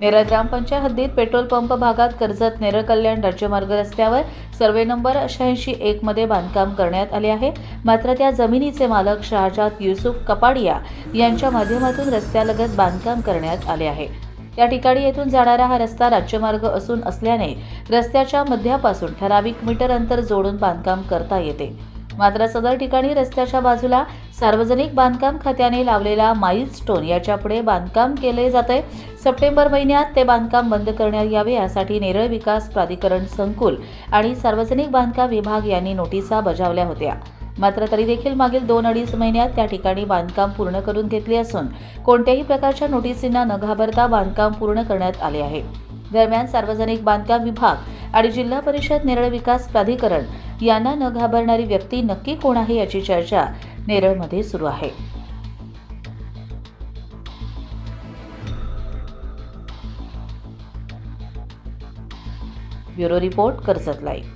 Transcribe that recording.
नेरळ ग्रामपंचायत हद्दीत petrol pump भागात कर्जत नेरळ कल्याण राज्यमार्ग रस्त्यावर सर्वे नंबर शहाऐंशी एक मध्ये बांधकाम करण्यात आले आहे. मात्र त्या जमिनीचे मालक शहाजाद युसुफ कपाडिया यांच्या माध्यमातून रस्त्यालगत बांधकाम करण्यात आले आहे. या ठिकाणी येथून जाणारा हा रस्ता राज्यमार्ग असून असल्याने रस्त्याच्या मध्यापासून ठराविक मीटर अंतर जोडून बांधकाम करता येते. मात्र सदर ठिकाणी रस्त्याच्या बाजूला सार्वजनिक बांधकाम खात्याने लावलेला माईलस्टोन याच्यापुढे बांधकाम केले जाते. सप्टेंबर महिन्यात ते बांधकाम बंद करण्यात यावे यासाठी नेरळ विकास प्राधिकरण संकुल आणि सार्वजनिक बांधकाम विभाग यांनी नोटिसा बजावल्या होत्या. मात्र तरी देखील मागील दोन अडीच महिन्यात त्या ठिकाणी बांधकाम पूर्ण करून घेतले असून कोणत्याही प्रकारच्या नोटिसींना न घाबरता बांधकाम पूर्ण करण्यात आले आहे. दरम्यान सार्वजनिक बांधकाम विभाग आणि जिल्हा परिषद नेरळ विकास प्राधिकरण यांना न घाबरणारी व्यक्ती नक्की कोण आहे याची चर्चा नेरळमध्ये सुरू आहे. Bureau report Karjat live.